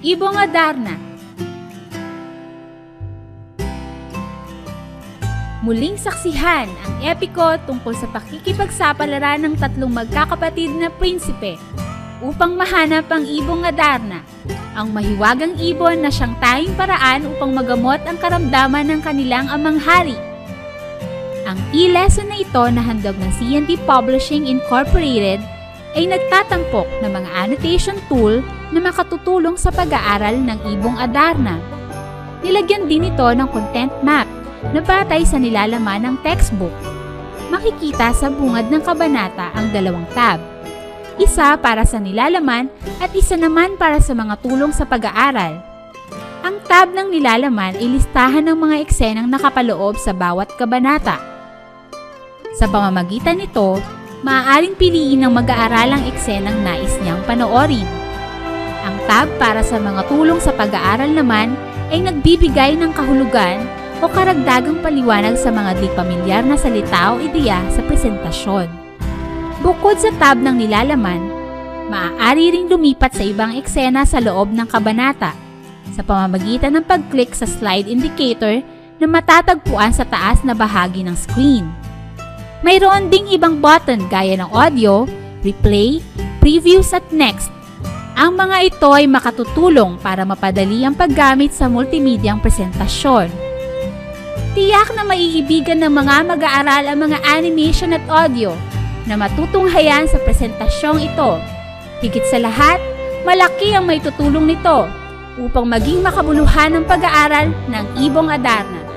Ibong Adarna Muling saksihan ang epiko tungkol sa pakikipagsapalaran ng tatlong magkakapatid na prinsipe upang mahanap ang ibong Adarna, ang mahiwagang ibon na siyang tayong paraan upang magamot ang karamdaman ng kanilang amang hari. Ang e-lesson na ito na handog ng C&D Publishing Incorporated ay nagtatampok ng mga annotation tool na makatutulong sa pag-aaral ng ibong Adarna. Nilagyan din ito ng content map na batay sa nilalaman ng textbook. Makikita sa bungad ng kabanata ang dalawang tab. Isa para sa nilalaman at isa naman para sa mga tulong sa pag-aaral. Ang tab ng nilalaman ay listahan ng mga eksenang nakapaloob sa bawat kabanata. Sa pamamagitan nito, maaaring piliin ng mag-aaralang eksenang nais niyang panoorin. Ang tab para sa mga tulong sa pag-aaral naman ay nagbibigay ng kahulugan o karagdagang paliwanag sa mga di pamilyar na salita o ideya sa presentasyon. Bukod sa tab ng nilalaman, maaari ring lumipat sa ibang eksena sa loob ng kabanata sa pamamagitan ng pag-click sa slide indicator na matatagpuan sa taas na bahagi ng screen. Mayroon ding ibang button gaya ng audio, replay, previews at next. Ang mga ito ay makatutulong para mapadali ang paggamit sa multimedyang presentasyon. Tiyak na maiibigan ng mga mag-aaral ang mga animation at audio na matutunghayan sa presentasyong ito. Higit sa lahat, malaki ang may tutulong nito upang maging makabuluhan ang pag-aaral ng Ibong Adarna.